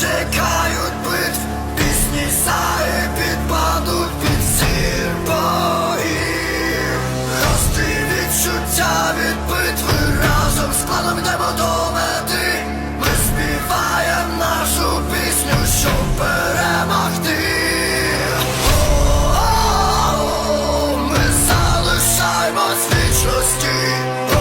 чекають битв, пісні саї підпадуть під сір богів Рости відчуття від битви разом складом йдемо до мети Ми співаємо нашу пісню, щоб перемогти. О -о -о -о, ми залишаємо свічності.